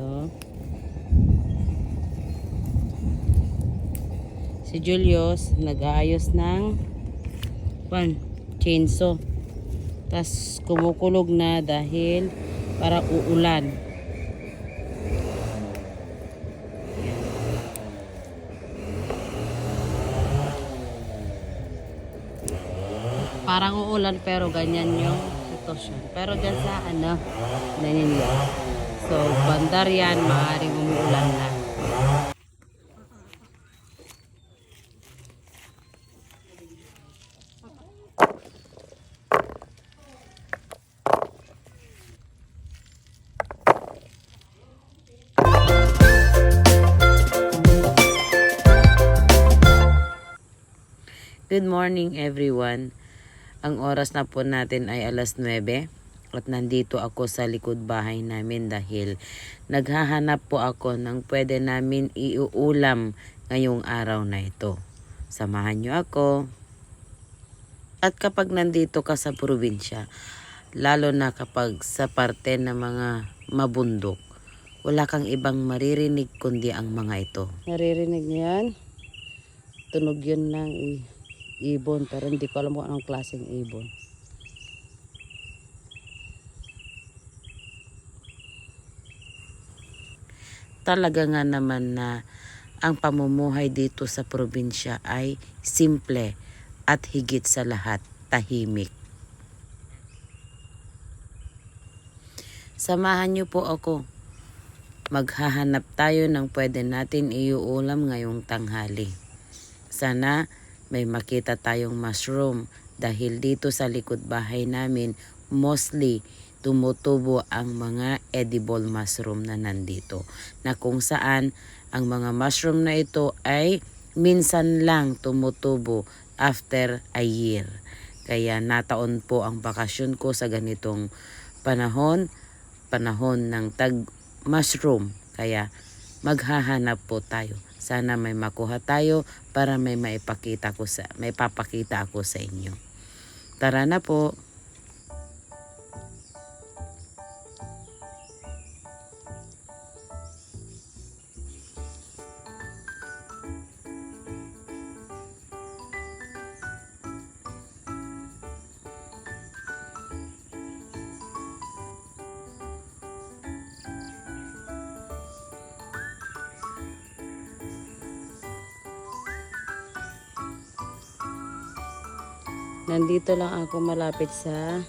Ito. Si Julius, nag-aayos ng pan, chainsaw. Tapos kumukulog na dahil para uulan. Parang uulan pero ganyan yung sitwasyon. Pero dyan sa ano, naninyo. So, bandar yan, maaaring umuulan na. Good morning everyone. Ang oras na po natin ay alas 9 at nandito ako sa likod bahay namin dahil naghahanap po ako ng pwede namin iuulam ngayong araw na ito. Samahan niyo ako. At kapag nandito ka sa probinsya, lalo na kapag sa parte ng mga mabundok, wala kang ibang maririnig kundi ang mga ito. Naririnig niyo yan? Tunog yun ng ibon pero hindi ko alam kung anong klaseng ibon. Talaga nga naman na ang pamumuhay dito sa probinsya ay simple at higit sa lahat tahimik. Samahan niyo po ako. Maghahanap tayo ng pwede natin iuulam ngayong tanghali. Sana may makita tayong mushroom dahil dito sa likod bahay namin mostly tumutubo ang mga edible mushroom na nandito na kung saan ang mga mushroom na ito ay minsan lang tumutubo after a year. Kaya nataon po ang bakasyon ko sa ganitong panahon, panahon ng tag mushroom. Kaya maghahanap po tayo. Sana may makuha tayo para may maipakita ko sa may papakita ako sa inyo. Tara na po. Nandito lang ako malapit sa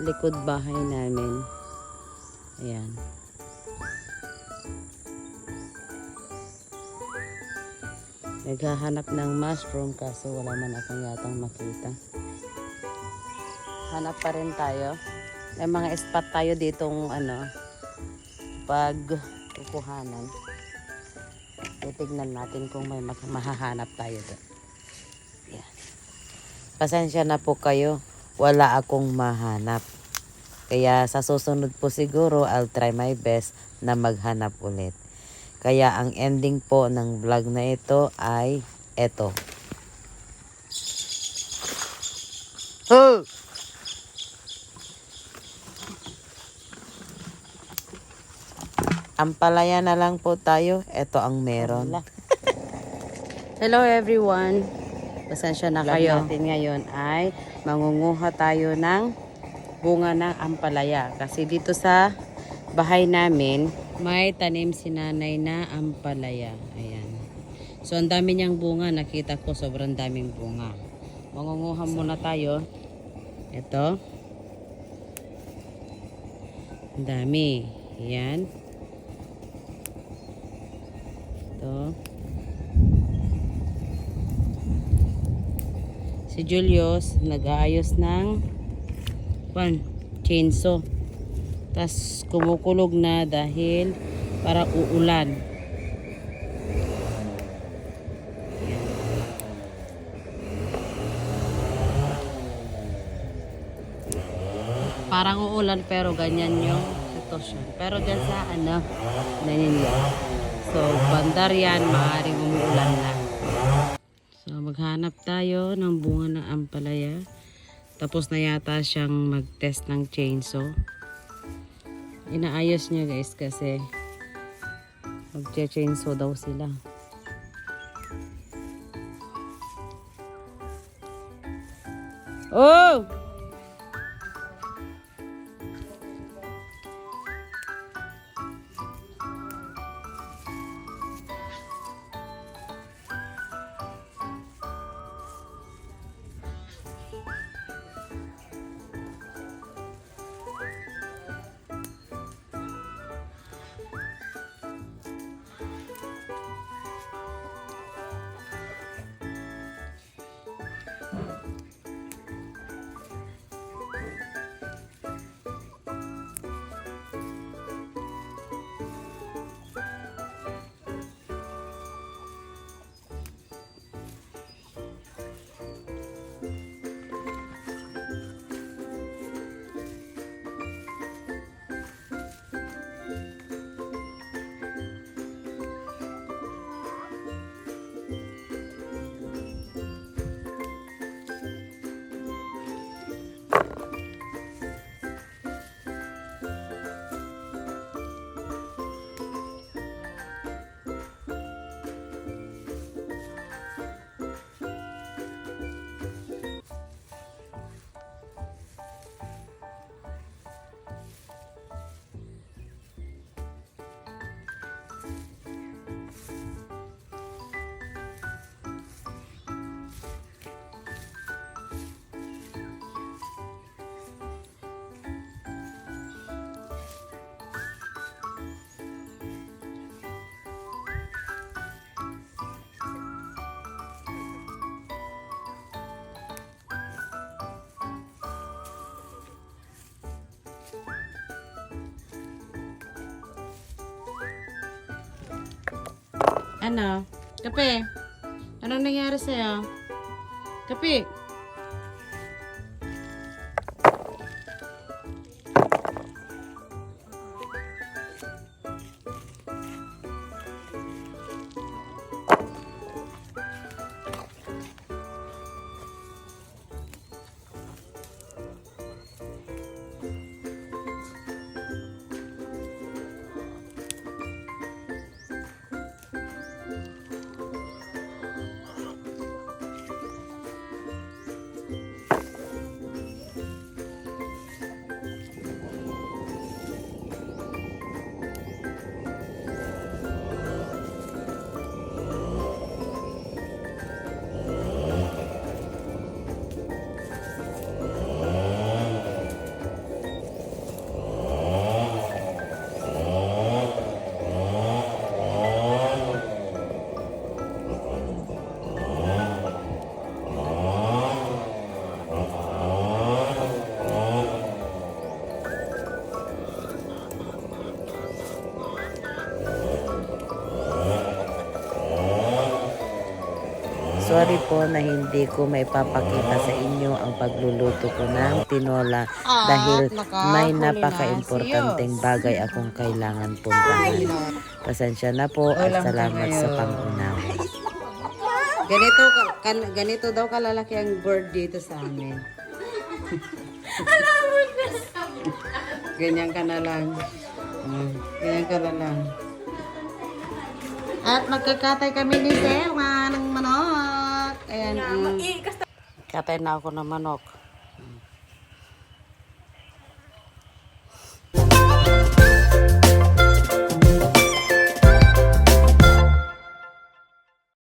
likod bahay namin. Ayan. Naghahanap ng mushroom kaso wala man akong yatang makita. Hanap pa rin tayo. May mga spot tayo ditong ano, pag kukuhanan. Titignan natin kung may mahahanap tayo doon. Pasensya na po kayo. Wala akong mahanap. Kaya sa susunod po siguro, I'll try my best na maghanap ulit. Kaya ang ending po ng vlog na ito ay eto. Oh! Ampalaya na lang po tayo. Ito ang meron. Hello everyone. Pasensya na kayo. natin ngayon ay mangunguha tayo ng bunga ng ampalaya. Kasi dito sa bahay namin, may tanim si nanay na ampalaya. Ayan. So ang dami niyang bunga. Nakita ko sobrang daming bunga. Mangunguha muna tayo. Ito. Ang dami. Ayan. Ito. Si Julius, nag-aayos ng pan, chainsaw. Tapos kumukulog na dahil para uulan. Parang uulan pero ganyan yung sitwasyon. Pero dyan sa ano, naninyo. So, bandar yan, maaaring umuulan maghanap tayo ng bunga ng ampalaya. Tapos na yata siyang mag-test ng chainsaw. Inaayos niya guys kasi Magche-chainsaw daw sila. Oh! Ano? Kape? Anong nangyari sa'yo? Kape? Sorry po na hindi ko may papakita sa inyo ang pagluluto ko ng tinola Ah, dahil may na. napaka-importanteng bagay akong kailangan puntahan. Pasensya na po at salamat sa pangunawa. Ganito, ka- kan- ganito daw kalalaki ang bird dito sa amin. Ganyan ka na lang. Mm, Ganyan ka na lang. At magkakatay kami ni Selma ng manok. Ayan. mm. Katay na ako ng manok.